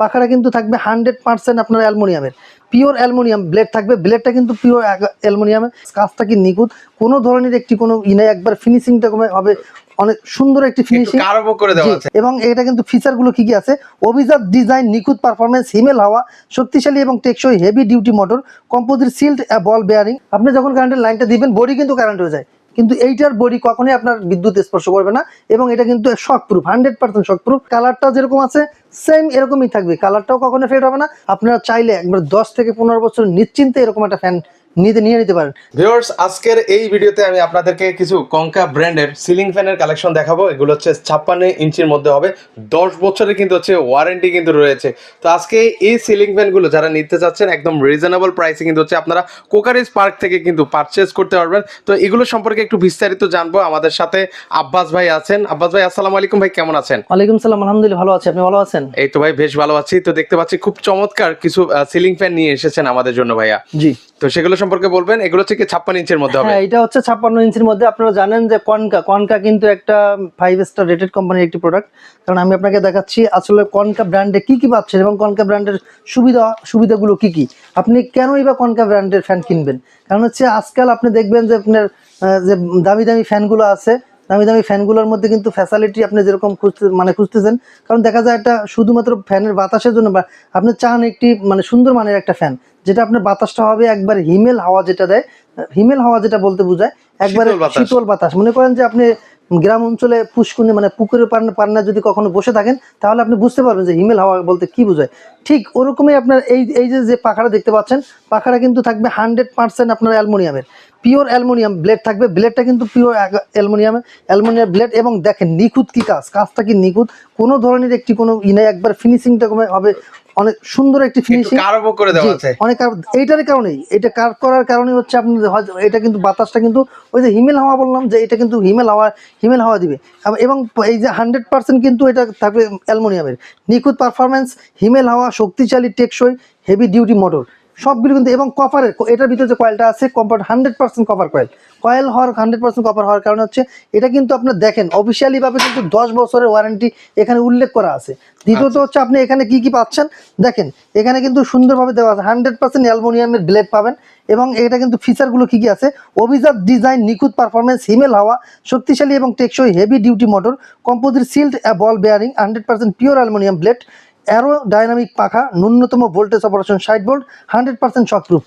পাখাটা কিন্তু থাকবে হান্ড্রেড পার্সেন্ট আপনার অ্যালমোনিয়ামের। পিওর অ্যালমোনিয়াম ব্লেড থাকবে ব্লেডটা কিন্তু পিওর অ্যালমোনিয়ামের কাজটা কি নিখুঁত? কোনো ধরনের একটি কোনো ই নাই একবার ফিনিশিংটা হবে অনেক সুন্দর একটি ফিনিশিং। করে দেওয়া আছে। এবং এটা কিন্তু ফিচারগুলো কি কি আছে? অভিজাত ডিজাইন নিখুঁত পারফরমেন্স হিমেল হাওয়া শক্তিশালী এবং টেকসই heavy duty motor composite sealed ball bearing আপনি যখন কারেন্টের লাইনটা দিবেন বডি কিন্তু কারেন্ট হয়ে যায়। কিন্তু এইটার বডি কখনোই আপনার বিদ্যুৎ স্পর্শ করবে না এবং এটা কিন্তু shock proof hundred percent shock proof কালারটা যেরকম আছে সেম এরকমই থাকবে। কালারটাও কখনো ফেড হবে না। আপনারা চাইলে একবার দশ থেকে পনেরো বছর নিশ্চিন্তে এরকম একটা ফ্যান নিতে নিয়ে নিতে পারেন। ভিউয়ার্স আজকের এই ভিডিওতে আমি আপনাদেরকে কিছু কঙ্কা ব্র্যান্ডের সিলিং ফ্যানের কালেকশন দেখাবো। এগুলো হচ্ছে ছাপ্পান্ন ইঞ্চির মধ্যে হবে। দশ বছরের কিন্তু হচ্ছে ওয়ারেন্টি কিন্তু রয়েছে। তো আজকে এই সিলিং ফ্যানগুলো যারা নিতে চাচ্ছেন একদম রিজনেবল প্রাইসে কিন্তু হচ্ছে আপনারা কোকারিজ পার্ক থেকে কিন্তু পারচেজ করতে পারবেন। তো এগুলো সম্পর্কে একটু বিস্তারিত জানব। আমাদের সাথে আব্বাস ভাই আছেন। আব্বাস ভাই আসসালামু আলাইকুম ভাই কেমন আছেন? ওয়ালাইকুম সালাম আলহামদুলিল্লাহ ভালো আছি। আপনি ভালো আছেন? এই তো ভাই বেশ ভালো আছি। তো দেখতে পাচ্ছি খুব চমৎকার কিছু সিলিং ফ্যান নিয়ে এসেছেন আমাদের জন্য ভাইয়া। জি। তো সেগুলো সম্পর্কে বলবেন, এগুলো হচ্ছে কি ছাপ্পান্ন ইঞ্চের মধ্যে হবে। হ্যাঁ এটা হচ্ছে ছাপ্পান্ন ইঞ্চির মধ্যে। আপনারা জানেন যে কনকা কনকা কিন্তু একটা ফাইভ স্টার রেটেড কোম্পানির একটি প্রোডাক্ট কারণ আমি আপনাকে দেখাচ্ছি আসলে কনকা ব্র্যান্ডে কি কি পাচ্ছেন এবং কনকা ব্র্যান্ডের সুবিধা, সুবিধাগুলো কি কি। আপনি কেনই বা কনকা ব্র্যান্ডের ফ্যান কিনবেন? কারণ হচ্ছে আজকাল আপনি দেখবেন যে আপনার যে দামি দামি ফ্যানগুলো আছে, দামি দামি ফ্যানগুলোর মধ্যে কিন্তু ফ্যাসিলিটি আপনি যেরকম খুঁজতে মানে খুঁজতেছেন, কারণ দেখা যায় একটা শুধুমাত্র ফ্যানের বাতাসের জন্য বা আপনি চান একটি মানে সুন্দর মানের একটা ফ্যান যেটা আপনার বাতাসটা হবে একবার হিমেল হাওয়া যেটা দেয় হিমেল হাওয়া যেটা বলতে বোঝায় একবারে শীতল বাতাস। মনে করেন যে আপনি গ্রাম অঞ্চলে পুষ্কুনি মানে পুকুরের পান্না পান্না যদি কখনো বসে থাকেন তাহলে আপনি বুঝতে পারবেন যে হিমেল হাওয়া বলতে কি বোঝায়। ঠিক ওরকমই আপনার এই এই যে যে পাখাটা দেখতে পাচ্ছেন পাখাটা কিন্তু থাকবে হান্ড্রেড পার্সেন্ট আপনার অ্যালমোনিয়ামের। পিওর অ্যালমোনিয়াম ব্লেড থাকবে ব্লেডটা কিন্তু পিওর অ্যালমোনিয়াম অ্যালমোনিয়াম ব্লেড এবং দেখেন নিখুঁত কি কাজ কাজটা কি নিখুঁত কোনো ধরনের একটি কোনো ই নাই একবার ফিনিশিংটা হবে অনেক সুন্দর একটি ফিনিশিং কারবো করে দেওয়া আছে। অনেক এইটার কারণেই এটা কার করার কারণে হচ্ছে আপনি এটা কিন্তু বাতাসটা কিন্তু ওই যে হিমেল হাওয়া বললাম যে এটা কিন্তু হিমেল হাওয়া হিমেল হাওয়া দিবে। এবং এই যে হান্ড্রেড পার্সেন্ট কিন্তু এটা থাকবে অ্যালমোনিয়ামের। নিখুঁত পারফরমেন্স হিমেল হাওয়া শক্তিশালী টেকসই হেভি ডিউটি মোটর সবগুলো কিন্তু এবং কপারের এটার ভিতরে যে কয়েলটা আছে copper hundred percent copper coil coil হওয়ার হান্ড্রেড পার্সেন্ট কপার হওয়ার কারণে হচ্ছে এটা কিন্তু আপনার দেখেন অফিসিয়ালি ভাবে কিন্তু দশ বছরের ওয়ারেন্টি এখানে উল্লেখ করা আছে। দ্বিতীয়ত হচ্ছে আপনি এখানে কি কি পাচ্ছেন? দেখেন এখানে কিন্তু সুন্দরভাবে দেওয়া আছে হান্ড্রেড পার্সেন্ট অ্যালমোনিয়ামের ব্লেড পাবেন এবং এটা কিন্তু ফিচারগুলো কি কি আছে? অভিজাত ডিজাইন নিখুঁত পারফরমেন্স হিমেল হাওয়া শক্তিশালী এবং টেকসই heavy duty motor composite sealed ball bearing hundred percent pure aluminium blade aerodynamic পাখা ন্যূনতম ভোল্টেজ অপারেশন ষাট ভোল্ট হান্ড্রেড পার্সেন্ট শকপ্রুফ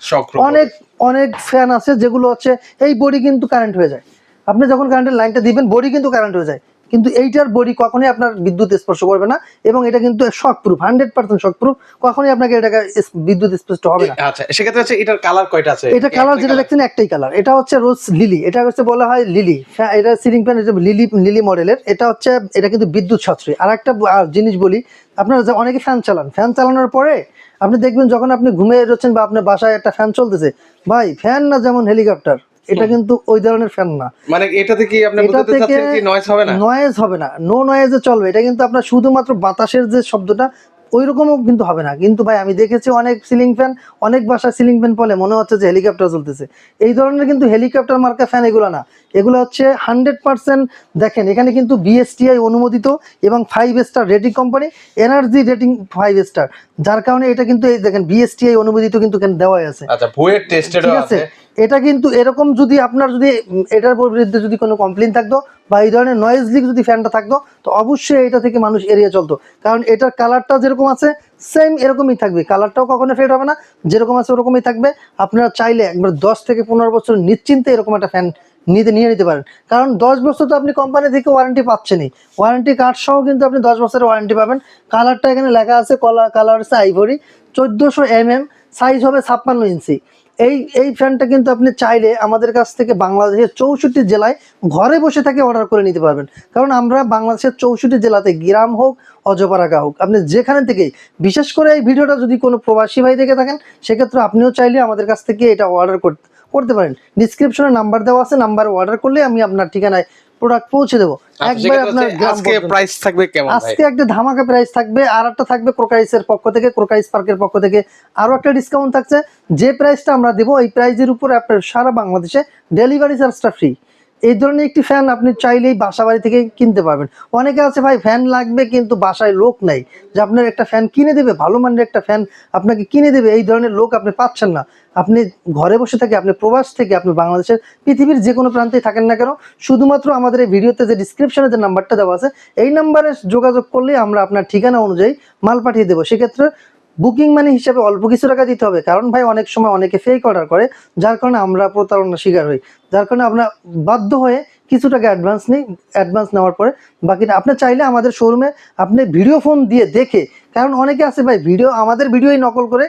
অনেক অনেক ফ্যান আছে যেগুলো হচ্ছে এই বডি কিন্তু কারেন্ট হয়ে যায়। আপনি যখন কারেন্টের লাইনটা দিবেন বডি কিন্তু কারেন্ট হয়ে যায়। কিন্তু এইটার বডি কখনোই আপনার বিদ্যুৎ স্পর্শ করবে না এবং এটা কিন্তু shock proof hundred percent shock proof কখনোই আপনাকে এটাকে বিদ্যুৎ স্পর্শ হবে না। আচ্ছা সেক্ষেত্রে হচ্ছে এটার কালার কয়টা আছে? এটা কালার যেটা দেখছেন একটাই কালার এটা হচ্ছে রোজ লিলি এটা হচ্ছে বলা হয় লিলি ফ্যা- এটা সিলিং ফ্যান লিলি লিলি মডেলের এটা হচ্ছে এটা কিন্তু বিদ্যুৎ সাশ্রয়ী। আর একটা জিনিস বলি আপনারা যে অনেকে ফ্যান চালান ফ্যান চালানোর পরে আপনি দেখবেন যখন আপনি ঘুমিয়ে যাচ্ছেন বা আপনার বাসায় একটা ফ্যান চলতেছে ভাই ফ্যান না যেমন হেলিকপ্টার এটা কিন্তু ওই ধরনের ফ্যান না। মানে এটা থেকে আপনি বলতে চাচ্ছেন কি নয়েজ হবে না? নয়েজ হবে না। নো নয়েজে চলবে। এটা কিন্তু আপনার শুধুমাত্র বাতাসের যে শব্দটা ওই রকমও কিন্তু হবে না। কিন্তু ভাই আমি দেখেছি অনেক সিলিং ফ্যান অনেক বাসায় সিলিং ফ্যান বলে মনে হচ্ছে যে হেলিকপ্টার চলতেছে এই ধরনের কিন্তু হেলিকপ্টার মার্কা ফ্যান এগুলো না। এগুলো হচ্ছে হান্ড্রেড পার্সেন্ট দেখেন এখানে কিন্তু বিএসটিআই অনুমোদিত এবং five star rating company energy rating five star যার কারণে এটা কিন্তু এই দেখেন বিএসটিআই অনুমোদিত কিন্তু দেওয়াই আছে। আচ্ছা ভুয়ের ঠিক আছে। এটা কিন্তু এরকম যদি আপনার যদি এটার বিরুদ্ধে যদি কোনো কমপ্লেন থাকতো বা এই ধরনের নয়েজ লিক যদি ফ্যানটা থাকতো তো অবশ্যই এটা থেকে মানুষ এড়িয়ে চলতো। কারণ এটার কালারটা যেরকম আছে সেম এরকমই থাকবে। কালারটাও কখনো ফেড হবে না, যেরকম আছে ওরকমই থাকবে। আপনারা চাইলে একবার দশ থেকে পনেরো বছর নিশ্চিন্তে এরকম একটা ফ্যান নিতে, নিয়ে নিতে পারেন। কারণ দশ বছর তো আপনি কোম্পানি থেকে ওয়ারেন্টি পাচ্ছেনই। ওয়ারেন্টি কার্ড সহ কিন্তু আপনি দশ বছরের ওয়ারেন্টি পাবেন। কালারটা এখানে লেখা আছে কলার কালার আছে আইভরি চোদ্দোশো এম এম সাইজ হবে ছাপ্পান্ন ইঞ্চি। এই এই ফ্যানটা কিন্তু আপনি চাইলে আমাদের কাছ থেকে বাংলাদেশের চৌষট্টি জেলায় ঘরে বসে থেকে অর্ডার করে নিতে পারবেন। কারণ আমরা বাংলাদেশের চৌষট্টি জেলাতে গ্রাম হোক অজপাড়াগা হোক, আপনি যেখানে থেকেই, বিশেষ করে এই ভিডিওটা যদি কোনো প্রবাসী ভাই দেখে থাকেন, সেক্ষেত্রে আপনিও চাইলে আমাদের কাছ থেকে এটা অর্ডার করতে করতে পারেন। ডিসক্রিপশনে নাম্বার দেওয়া আছে নাম্বার অর্ডার করলে আমি আপনার ঠিকানায় প্রোডাক্ট পৌঁছে দেবো। আচ্ছা, একবার আপনার আজকে প্রাইস থাকবে কেমন ভাই? আজকে একটা ধামাকা প্রাইস থাকবে আর একটা থাকবে ক্রোকাইসের পক্ষ থেকে ক্রোকাইস পার্কের পক্ষ থেকে। আরও একটা ডিসকাউন্ট থাকছে যে প্রাইসটা আমরা দেবো এই প্রাইজের উপরে আপনার সারা বাংলাদেশে ডেলিভারি চার্জটা ফ্রি এই ধরনের একটি ফ্যান আপনি চাইলেই বাসা বাড়ি থেকে কিনতে পারবেন। অনেকে আছে ভাই ফ্যান লাগবে কিন্তু বাসায় লোক নাই। যে আপনার একটা ফ্যান কিনে দেবে, ভালো মানের একটা ফ্যান আপনাকে কিনে দেবে, এই ধরনের লোক আপনি পাচ্ছেন না। আপনি ঘরে বসে থেকে, আপনি প্রবাস থেকে, আপনি বাংলাদেশের পৃথিবীর যে কোনো প্রান্তেই থাকেন না কেন, শুধুমাত্র আমাদের এই ভিডিওতে যে ডিসক্রিপশনে যে নাম্বারটা দেওয়া আছে, এই নাম্বারে যোগাযোগ করলে আমরা আপনার ঠিকানা অনুযায়ী মাল পাঠিয়ে দেবো। সেক্ষেত্রে বুকিং মানি হিসাবে অল্প কিছু টাকা দিতে হবে। কারণ ভাই, অনেক সময় অনেকে ফেক অর্ডার করে, যার কারণে আমরা প্রতারণার শিকার হই। যার কারণে আমরা বাধ্য হয়ে কিছু টাকা অ্যাডভান্স নিই অ্যাডভান্স নেওয়ার পরে বাকিটা আপনি চাইলে আমাদের শোরুমে আপনি ভিডিও ফোন দিয়ে দেখে, কারণ অনেকে আছে ভাই ভিডিও আমাদের ভিডিওই নকল করে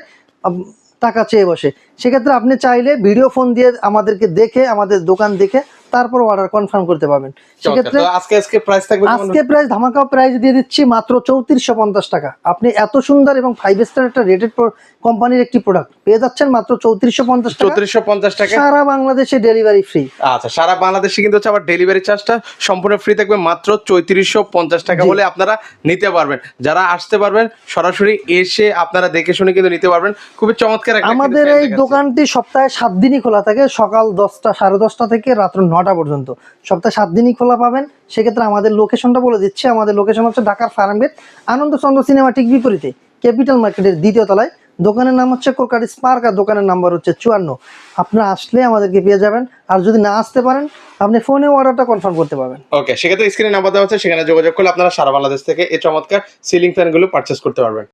টাকা চেয়ে বসে। সেক্ষেত্রে আপনি চাইলে ভিডিও ফোন দিয়ে আমাদেরকে দেখে, আমাদের দোকান দেখে তারপর অর্ডার কনফার্ম করতে পারবেন। সেক্ষেত্রে আজকে আজকে প্রাইস থাকবে আজকে প্রাইস ধামাকা প্রাইস দিয়ে দিচ্ছি মাত্র চৌত্রিশশো পঞ্চাশ টাকা। আপনি এত সুন্দর এবং ফাইভ স্টার একটা রেটেড কোম্পানির একটি প্রোডাক্ট পেয়ে যাচ্ছেন মাত্র চৌত্রিশশো পঞ্চাশ টাকা। চৌত্রিশশো পঞ্চাশ টাকা। সারা বাংলাদেশে ডেলিভারি ফ্রি আচ্ছা সারা বাংলাদেশে কিন্তু হচ্ছে আবার ডেলিভারি চার্জটা সম্পূর্ণ ফ্রি থাকবে মাত্র চৌত্রিশশো পঞ্চাশ টাকা। হলে আপনারা নিতে পারবেন। যারা আসতে পারবেন সরাসরি এসে আপনারা দেখে শুনে কিন্তু নিতে পারবেন। খুবই চমৎকার একটা আমাদের এই দোকানটি সপ্তাহে সাত দিনই খোলা থাকে সকাল দশটা সাড়ে দশটা থেকে রাত্র নটা পর্যন্ত। সপ্তাহে সাত দিনই খোলা পাবেন। সেক্ষেত্রে আমাদের লোকেশনটা বলে দিচ্ছি। আমাদের লোকেশন হচ্ছে ঢাকার ফার্মগেট আনন্দচন্দ্র সিনেমা ঠিক বিপরীতে ক্যাপিটাল মার্কেটের দ্বিতীয় তলায়। দোকানের নাম হচ্ছে কোরকাটি স্পার্ক আর দোকানের নাম্বার হচ্ছে চুয়ান্ন। আপনারা আসলে আমাদেরকে পেয়ে যাবেন। আর যদি না আসতে পারেন, আপনি ফোনে অর্ডারটা কনফার্ম করতে পারবেন। ওকে সেক্ষেত্রে স্ক্রিনে নাম্বার দেওয়া হচ্ছে সেখানে যোগাযোগ করলে আপনারা সারা বাংলাদেশ থেকে এই চমৎকার সিলিং ফ্যানগুলো পারচেস করতে পারবেন।